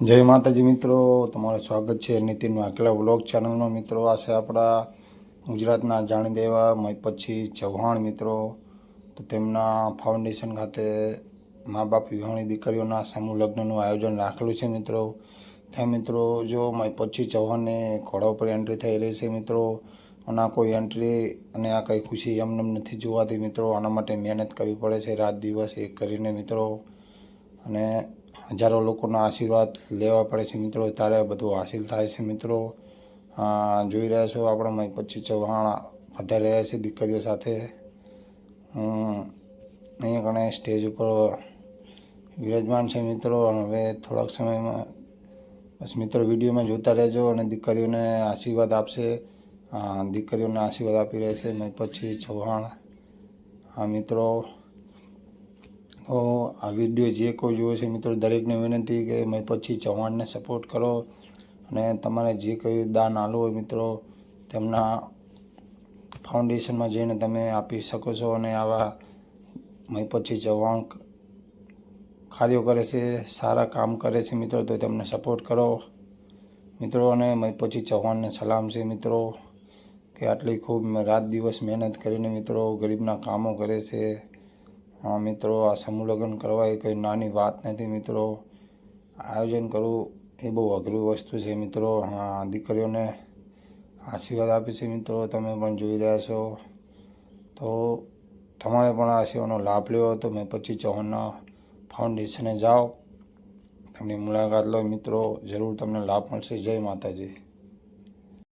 જય માતાજી મિત્રો, તમારું સ્વાગત છે નીતિનનું વાઘેલા બ્લોગ ચેનલમાં મિત્રો આ છે આપણા ગુજરાતના જાણી દેવા પછી ચૌહાણ મિત્રો. તો તેમના ફાઉન્ડેશન ખાતે મા બાપ વિવાહની દીકરીઓના સમૂહ લગ્નનું આયોજન રાખેલું છે મિત્રો. ત્યાં મિત્રો, જો પછી ચૌહાણને ઘોડા ઉપર એન્ટ્રી થઈ રહી છે મિત્રો, અને આ કોઈ એન્ટ્રી અને આ કંઈ ખુશી એમને નથી જોવાતી મિત્રો. આના માટે મહેનત કરવી પડે છે, રાત દિવસ એક કરીને મિત્રો. અને હજારો લોકોના આશીર્વાદ લેવા પડે છે મિત્રો. ત્યારે બધું હાસિલ થાય છે મિત્રો. જોઈ રહ્યા છો આપણા મય ચૌહાણ વધારે રહ્યા છે દીકરીઓ સાથે. હું અહીંયા કણે સ્ટેજ ઉપર વિરાજમાન છે મિત્રો. હવે થોડાક સમયમાં બસ મિત્રો વિડીયોમાં જોતા રહેજો અને દીકરીઓને આશીર્વાદ આપશે. દીકરીઓને આશીર્વાદ આપી રહ્યા છે ચૌહાણ. હા મિત્રો. આ વીડિયો જે કોઈ જોવે છે મિત્રો, દરેકને વિનંતી કે પછી ચૌહાણને સપોર્ટ કરો અને તમારે જે કંઈ દાન આલું હોય મિત્રો, તેમના ફાઉન્ડેશનમાં જઈને તમે આપી શકો છો અને આવા મેં પછી ચૌહાણ કાર્યો કરે છે, સારા કામ કરે છે મિત્રો, તો તેમને સપોર્ટ કરો. મિત્રો, અને મેં પછી ચૌહાણને સલામ છે મિત્રો, કે આટલી ખૂબ રાત દિવસ મહેનત કરીને મિત્રો ગરીબના કામો કરે છે. હા, મિત્રો, આ સમૂહ લગ્ન કરવા એ કંઈ નાની વાત નથી, મિત્રો. આયોજન કરવું એ બહુ અઘરું વસ્તુ છે, મિત્રો. હા, દીકરીઓને આશીર્વાદ આપે છે, મિત્રો. તમે પણ જોઈ રહ્યા છો. તો તમારે પણ આ સેવાનો લાભ લેવો તો મેં પછી ચૌહાણના ફાઉન્ડેશને જાઓ. તેમની મુલાકાત લો, મિત્રો. જરૂર તમને લાભ મળશે. જય માતાજી.